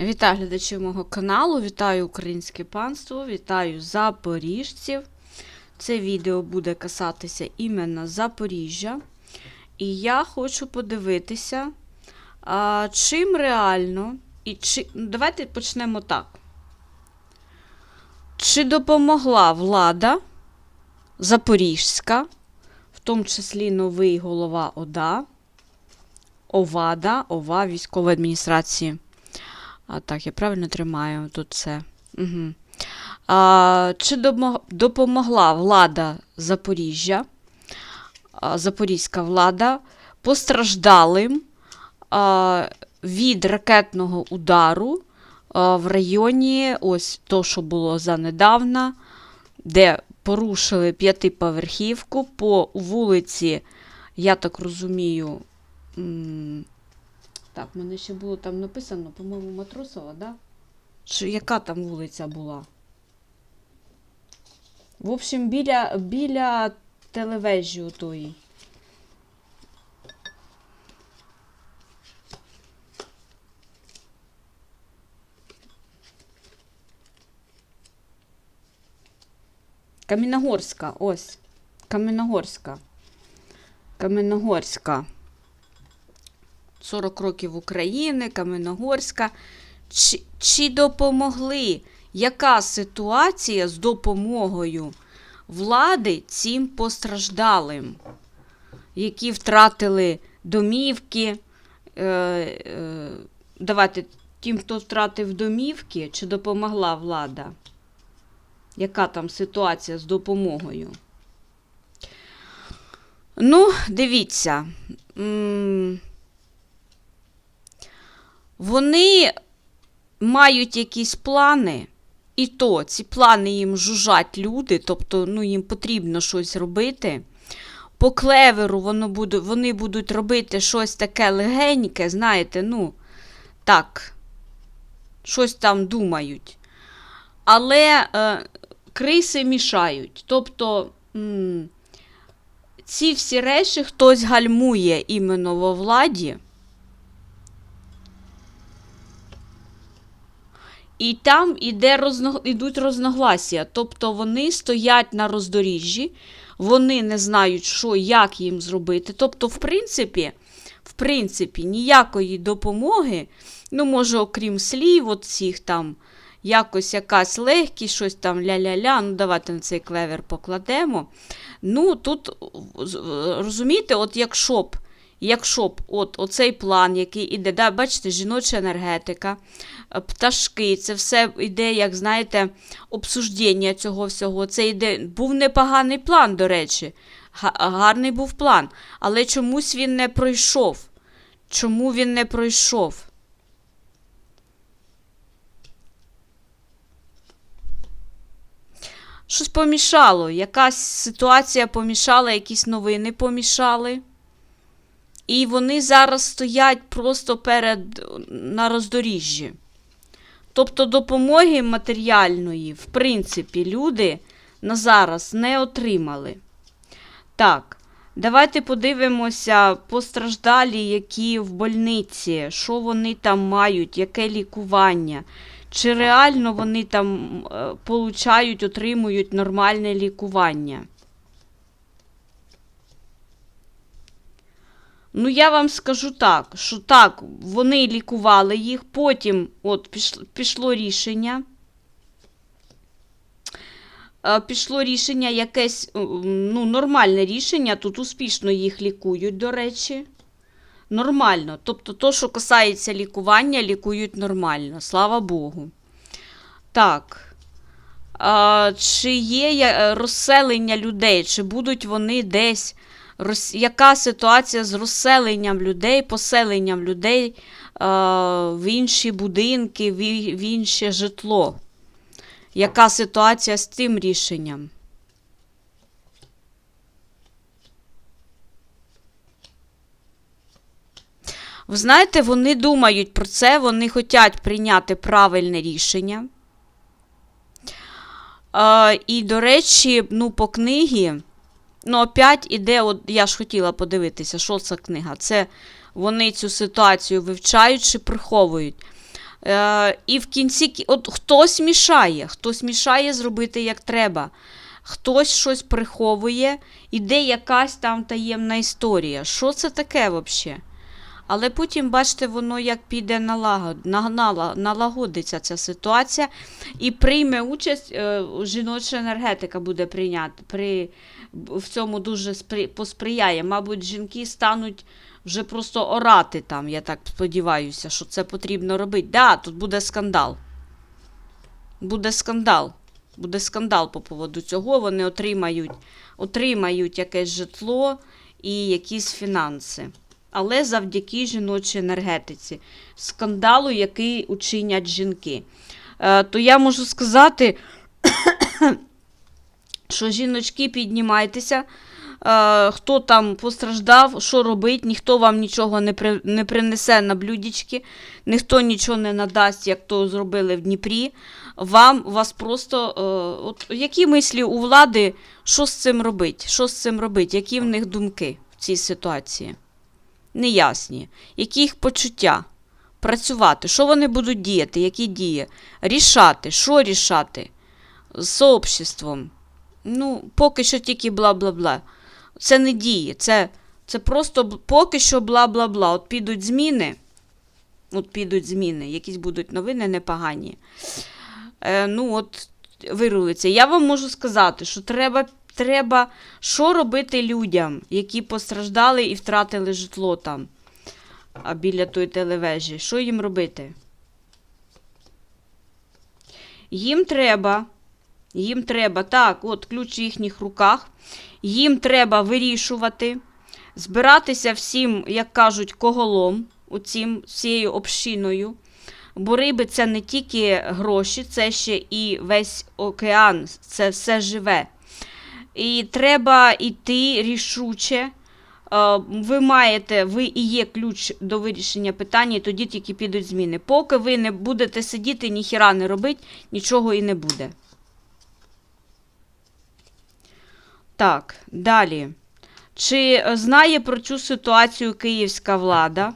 Вітаю глядачів мого каналу, вітаю українське панство, вітаю запоріжців. Це відео буде касатися іменно Запоріжжя. І я хочу подивитися, а, чим реально, і чи... давайте почнемо так. Чи допомогла влада Запорізька, в тому числі новий голова ОДА, ОВАДА, ОВА військової адміністрації. А так, я правильно тримаю тут це. Угу. А, чи допомогла влада Запоріжжя, запорізька влада постраждалим а, від ракетного удару а, в районі, ось то, що було занедавна, де порушили п'ятиповерхівку по вулиці, я так розумію, так, в мене ще було там написано, по-моєму, Матросова, да? Чи яка там вулиця була? В общем, біля, біля телевежі отої. Каміногорська, ось. Каміногорська. Каміногорська. 40 років України, Каменогорська. Чи, чи допомогли? Яка ситуація з допомогою влади цим постраждалим, які втратили домівки? Е, е, давайте тим, хто втратив домівки, чи допомогла влада? Яка там ситуація з допомогою? Ну, дивіться. М, вони мають якісь плани, і то ці плани їм жужжать люди, тобто ну, їм потрібно щось робити. По клеверу воно буде, вони будуть робити щось таке легеньке, знаєте, ну, так, щось там думають. Але е, криси мішають. Тобто м, ці всі речі хтось гальмує іменно во владі. І там іде розно... ідуть розногласія. Тобто вони стоять на роздоріжжі, вони не знають, що, як їм зробити. Тобто, в принципі, в принципі, ніякої допомоги, ну, може, окрім слів, от цих там, якось якась легкість, щось там ля-ля-ля, ну давайте на цей клевер покладемо. Ну, тут, розумієте, от якщо б, якщо б от, оцей план, який іде, да, бачите, жіноча енергетика, пташки, це все йде, як знаєте, обсуждення цього всього. Це йде, був непоганий план, до речі. Гарний був план. Але чомусь він не пройшов. Чому він не пройшов? Щось помішало, якась ситуація помішала, якісь новини помішали. І вони зараз стоять просто перед на роздоріжжі. Тобто допомоги матеріальної, в принципі, люди на зараз не отримали. Так, давайте подивимося постраждалі, які в больниці, що вони там мають, яке лікування. Чи реально вони там е, получають, отримують нормальне лікування? Ну, я вам скажу так, що так, вони лікували їх, потім от пішло, пішло рішення. Е, Пішло рішення якесь, е, ну, нормальне рішення, тут успішно їх лікують, до речі. Нормально. Тобто, то, що касається лікування, лікують нормально, слава Богу. Так. А, чи є розселення людей, чи будуть вони десь. Яка ситуація з розселенням людей, поселенням людей а, в інші будинки, в, інше житло? Яка ситуація з тим рішенням? Ви знаєте, вони думають про це, вони хочуть прийняти правильне рішення. Е, і, до речі, ну, по книгі, ну, опять іде, от я ж хотіла подивитися, що це книга. Це вони цю ситуацію вивчають чи приховують. Е, і в кінці от хтось мішає, хтось мішає зробити як треба. Хтось щось приховує, іде якась там таємна історія. Що це таке взагалі? Але потім, бачите, воно як піде налагод, на- нала- налагодиться ця ситуація і прийме участь, е, жіноча енергетика буде прийняти. При, в цьому дуже спри, посприяє. Мабуть, жінки стануть вже просто орати там, я так сподіваюся, що це потрібно робити. Да, тут буде скандал. Буде скандал. Буде скандал по поводу цього. Вони отримають, отримають якесь житло і якісь фінанси. Але завдяки жіночій енергетиці, скандалу, який учинять жінки. Е, то я можу сказати, що жіночки піднімайтеся. Е, хто там постраждав, що робить, ніхто вам нічого не, при, не принесе на блюдечки, ніхто нічого не надасть, як то зробили в Дніпрі. Вам вас просто. Е, от, які мислі у влади, що з цим робить? Що з цим робить? Які в них думки в цій ситуації? Неясні. Які їх почуття? Працювати, що вони будуть діяти, які дії? Рішати, що рішати з сообществом. Ну, поки що тільки бла-бла-бла. Це не діє, це, це просто поки що бла-бла-бла. От підуть зміни, от підуть зміни, якісь будуть новини непогані. Е, ну, от вирулиться. Я вам можу сказати, що треба, треба що робити людям, які постраждали і втратили житло там біля тої телевежі. Що їм робити? Їм треба, їм треба, так, от ключ в їхніх руках. Їм треба вирішувати, збиратися всім, як кажуть, коголом, оцім, всією общиною. Бо риби це не тільки гроші, це ще і весь океан, це все живе. І треба йти рішуче. Е, Ви маєте, ви і є ключ до вирішення питання, і тоді тільки підуть зміни. Поки ви не будете сидіти, ніхіра не робити, нічого і не буде. Так, далі. Чи е, знає про цю ситуацію київська влада?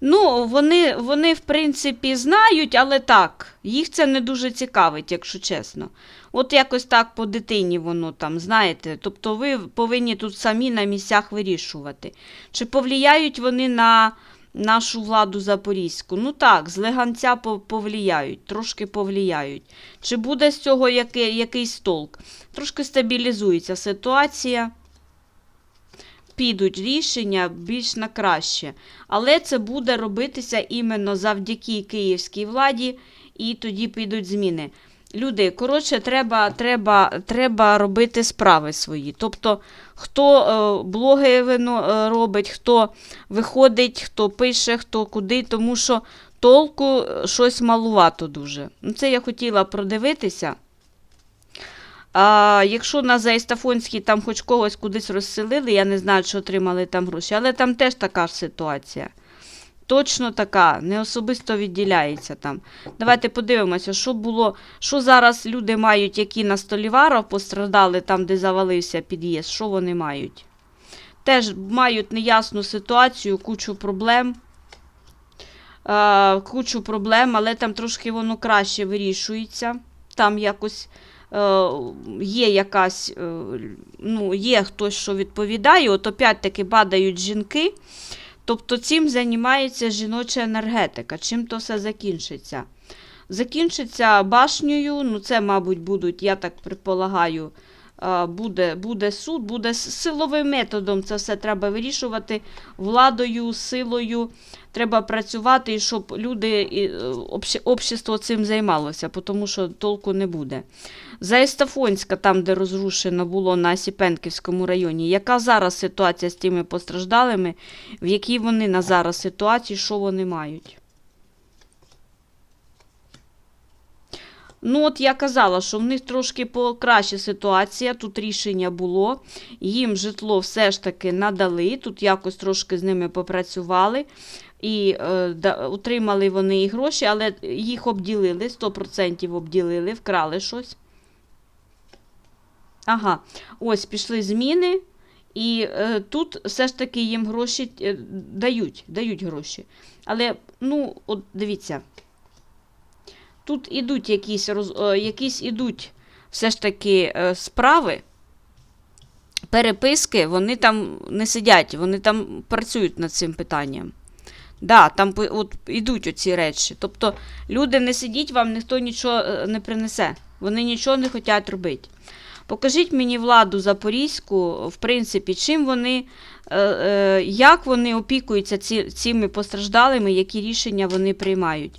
Ну, вони, вони, в принципі, знають, але так, їх це не дуже цікавить, якщо чесно. От якось так по дитині воно там, знаєте. Тобто ви повинні тут самі на місцях вирішувати. Чи повлияють вони на нашу владу запорізьку? Ну так, з леганця по- повлияють, трошки повлияють. Чи буде з цього яке, якийсь толк? Трошки стабілізується ситуація підуть рішення більш на краще. Але це буде робитися іменно завдяки київській владі, і тоді підуть зміни. Люди, коротше, треба, треба, треба робити справи свої. Тобто, хто е, блоги е, робить, хто виходить, хто пише, хто куди, тому що толку е, щось малувато дуже. Ну, Це я хотіла продивитися. А, якщо на Заїстафонській там хоч когось кудись розселили, я не знаю, чи отримали там гроші, але там теж така ж ситуація. Точно така, не особисто відділяється там. Давайте подивимося, що було, що зараз люди мають, які на Століваров постраждали там, де завалився під'їзд, що вони мають. Теж мають неясну ситуацію, кучу проблем. Кучу проблем, але там трошки воно краще вирішується. Там якось е, є якась, е, ну, є хтось, що відповідає, от опять-таки падають жінки. Тобто цим займається жіноча енергетика. Чим то все закінчиться? Закінчиться башнею, ну це, мабуть, будуть, я так предполагаю, буде, буде суд, буде силовим методом це все треба вирішувати, владою, силою. Треба працювати, і щоб люди, і, е, общество цим займалося, тому що толку не буде. Заїстафонська, там, де розрушено було на Сіпенківському районі, яка зараз ситуація з тими постраждалими, в якій вони на зараз ситуації, що вони мають? Ну, от я казала, що в них трошки покраща ситуація, тут рішення було, їм житло все ж таки надали, тут якось трошки з ними попрацювали, і е, да, отримали вони і гроші, але їх обділили, 100% обділили, вкрали щось. Ага, ось пішли зміни, І е, тут все ж таки їм гроші е, дають, дають гроші. Але, ну, от дивіться, тут ідуть якісь, роз, е, якісь ідуть все ж таки е, справи, переписки, вони там не сидять, вони там працюють над цим питанням. Да, там от ідуть оці речі. Тобто люди не сидіть, вам ніхто нічого е, не принесе. Вони нічого не хочуть робити. Покажіть мені владу запорізьку, в принципі, чим вони, як вони опікуються ці, цими постраждалими, які рішення вони приймають.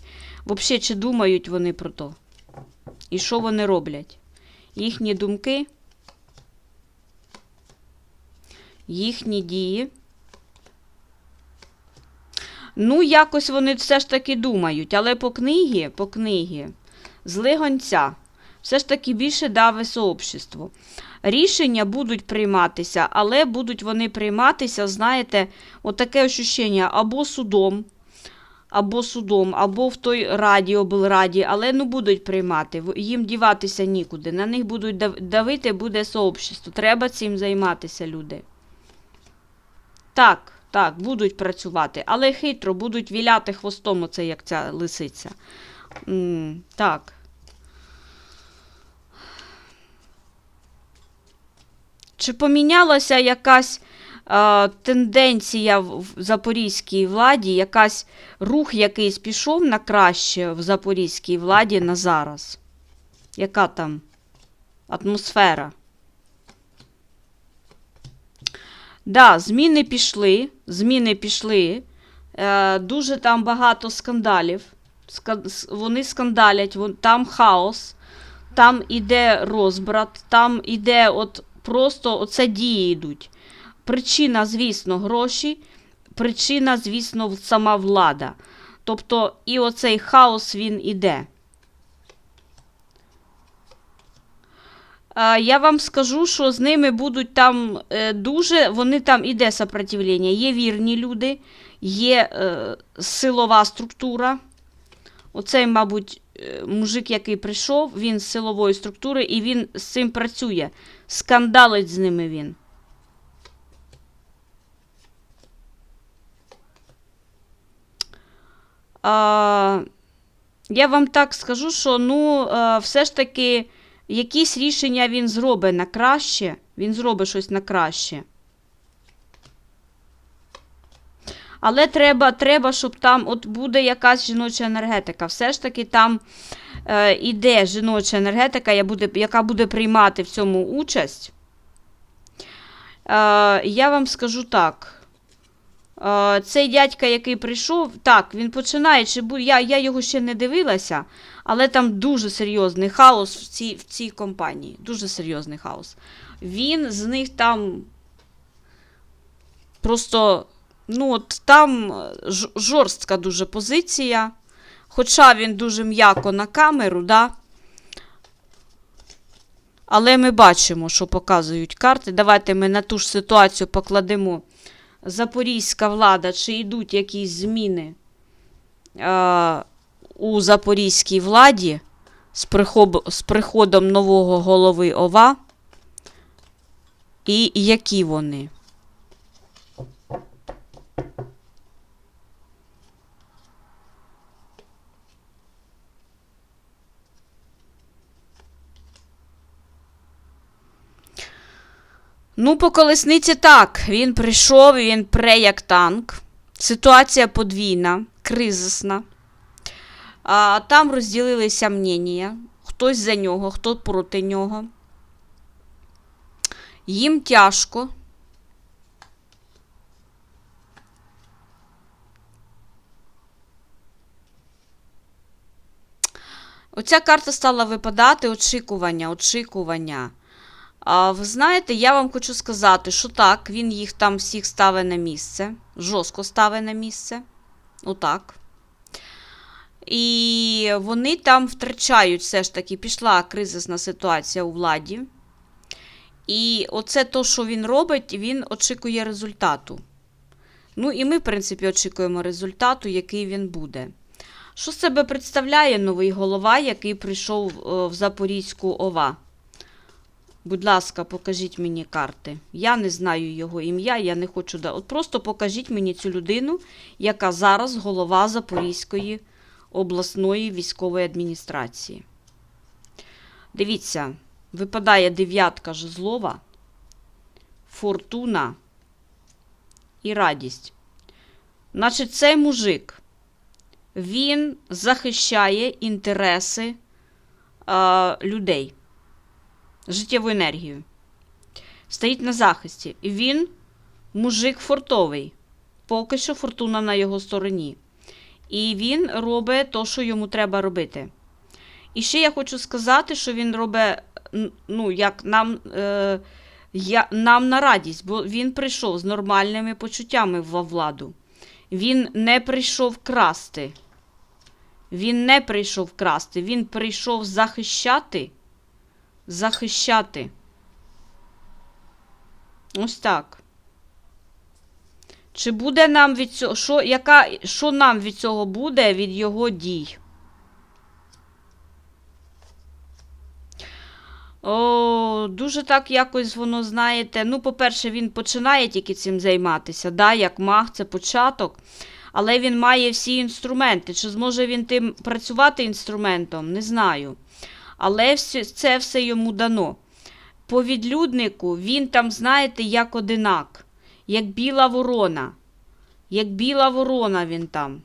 Взагалі, чи думають вони про то? І що вони роблять? Їхні думки, їхні дії. Ну, якось вони все ж таки думають, але по книгі, по книгі, зли гонця, все ж таки більше даве сообщество. Рішення будуть прийматися, але будуть вони прийматися, знаєте, отаке ощущення або судом, або судом, або в той раді, облраді, але ну будуть приймати. Їм діватися нікуди. На них будуть давити, буде сообщество. Треба цим займатися, люди. Так, так, будуть працювати, але хитро будуть віляти хвостом, оце як ця лисиця. М, так. Чи помінялася якась тенденція в, в запорізькій владі, якась рух якийсь пішов на краще в запорізькій владі на зараз? Яка там атмосфера? Да, зміни пішли. Зміни пішли. Е, дуже там багато скандалів. Ска- вони скандалять, вон, там хаос, там іде розбрат, там іде от просто оце дії йдуть. Причина, звісно, гроші, причина, звісно, сама влада. Тобто, і оцей хаос він іде. Я вам скажу, що з ними будуть там е, дуже, вони там іде сопротивлення. Є вірні люди, є е, силова структура. Оцей, мабуть, е, мужик, який прийшов, він з силової структури і він з цим працює. Скандалить з ними він. Я вам так скажу, що ну, е, все ж таки якісь рішення він зробить на краще. Він зробить щось на краще. Але треба, треба, щоб там от буде якась жіноча енергетика. Все ж таки там е, іде жіноча енергетика, я буде, яка буде приймати в цьому участь. Е, я вам скажу так. Е, цей дядька, який прийшов, так, він починає, чи бу... я, я його ще не дивилася, але там дуже серйозний хаос в цій, в цій компанії. Дуже серйозний хаос. Він з них там просто, ну, от там е, жорстка дуже позиція. Хоча він дуже м'яко на камеру, да? але ми бачимо, що показують карти. Давайте ми на ту ж ситуацію покладемо. Запорізька влада, чи йдуть якісь зміни е, у запорізькій владі з, прихоб, з приходом нового голови ОВА, і які вони? Ну, по колесниці так. Він прийшов, він пре як танк. Ситуація подвійна, кризисна. А, там розділилися мнення. Хтось за нього, хто проти нього. Їм тяжко. Оця карта стала випадати очікування, очікування. А, ви знаєте, я вам хочу сказати, що так, він їх там всіх ставить на місце, жорстко ставить на місце. Отак. І вони там втрачають все ж таки, пішла кризисна ситуація у владі. І оце то, що він робить, він очікує результату. Ну, і ми, в принципі, очікуємо результату, який він буде. Що себе представляє новий голова, який прийшов е, в Запорізьку ОВА? Будь ласка, покажіть мені карти. Я не знаю його ім'я, я не хочу. От просто покажіть мені цю людину, яка зараз голова Запорізької обласної військової адміністрації. Дивіться, випадає дев'ятка жезлова, фортуна і радість. Значить, цей мужик, він захищає інтереси е, людей, життєву енергію. Стоїть на захисті. І він мужик фортовий. Поки що фортуна на його стороні. І він робить те, що йому треба робити. І ще я хочу сказати, що він робить, ну, як нам, е, я, нам на радість, бо він прийшов з нормальними почуттями во владу. Він не прийшов красти. Він не прийшов красти, він прийшов захищати. Захищати. Ось так. Чи буде нам від цього, що, яка, що нам від цього буде від його дій? О, дуже так якось воно, знаєте. Ну, по-перше, він починає тільки цим займатися, да, як маг, це початок. Але він має всі інструменти. Чи зможе він тим працювати інструментом? Не знаю. Але це все йому дано. По відлюднику він там, знаєте, як одинак, як біла ворона. Як біла ворона він там.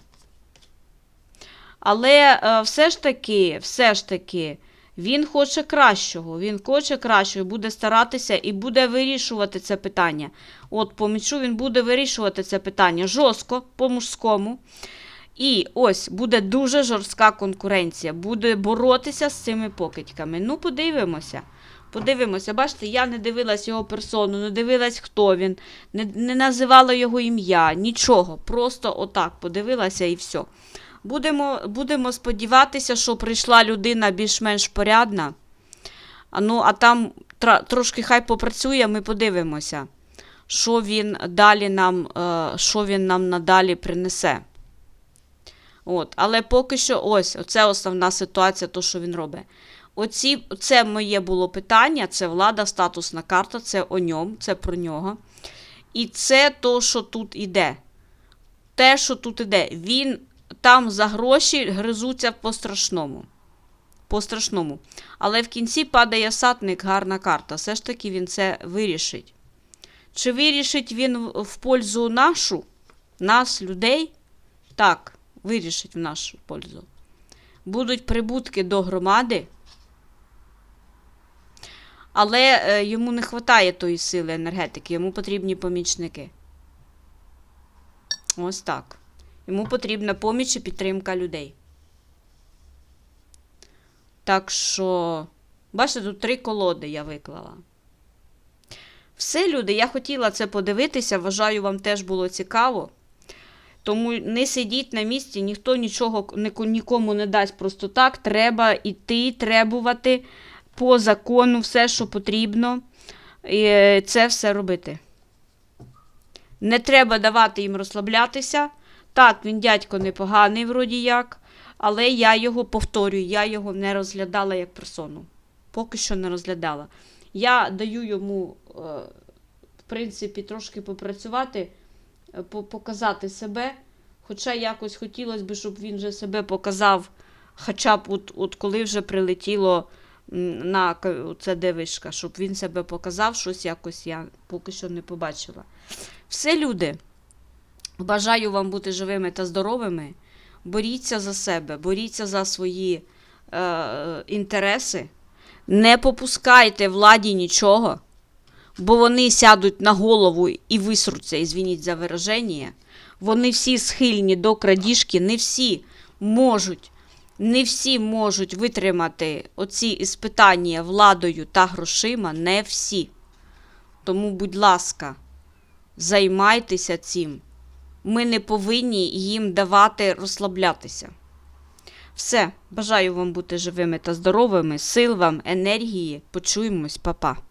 Але е, все ж таки, все ж таки, він хоче кращого. Він хоче кращого, буде старатися і буде вирішувати це питання. От по мечу він буде вирішувати це питання жорстко, по-мужському. І ось буде дуже жорстка конкуренція. Буде боротися з цими покидьками. Ну, подивимося. Подивимося, бачите, я не дивилась його персону, не дивилась, хто він, не, не називала його ім'я, нічого. Просто отак подивилася і все. Будемо, будемо сподіватися, що прийшла людина більш-менш порядна. А, ну, а там трошки хай попрацює, ми подивимося, що він далі нам, е, що він нам надалі принесе. От, але поки що ось, оце основна ситуація, то, що він робить. Оці, це моє було питання, це влада, статусна карта, це о ньому, це про нього. І це то, що тут іде. Те, що тут іде. Він там за гроші гризуться по-страшному. По-страшному. Але в кінці падає сатник, гарна карта. Все ж таки він це вирішить. Чи вирішить він в- пользу нашу, нас, людей? Так, вирішить в нашу пользу. Будуть прибутки до громади. Але е, йому не вистачає тої сили енергетики, йому потрібні помічники. Ось так. Йому потрібна поміч і підтримка людей. Так що, бачите, тут три колоди я виклала. Все, люди, я хотіла це подивитися. Вважаю, вам теж було цікаво. Тому не сидіть на місці, ніхто нічого нікому не дасть просто так. Треба йти, требувати по закону все, що потрібно. І е, це все робити. Не треба давати їм розслаблятися. Так, він дядько непоганий, вроді як, але я його повторюю, я його не розглядала як персону. Поки що не розглядала. Я даю йому, е, в принципі, трошки попрацювати, по- показати себе. Хоча якось хотілося б, щоб він вже себе показав, хоча б от, от коли вже прилетіло на це дивишка, щоб він себе показав, щось якось я поки що не побачила. Все, люди. Бажаю вам бути живими та здоровими. Боріться за себе, боріться за свої е, інтереси. Не попускайте владі нічого, бо вони сядуть на голову і висруться, і звініть за вираження. Вони всі схильні до крадіжки, не всі можуть, не всі можуть витримати оці іспитання владою та грошима, не всі. Тому, будь ласка, займайтеся цим. Ми не повинні їм давати розслаблятися. Все, бажаю вам бути живими та здоровими, сил вам, енергії. Почуємось, па-па.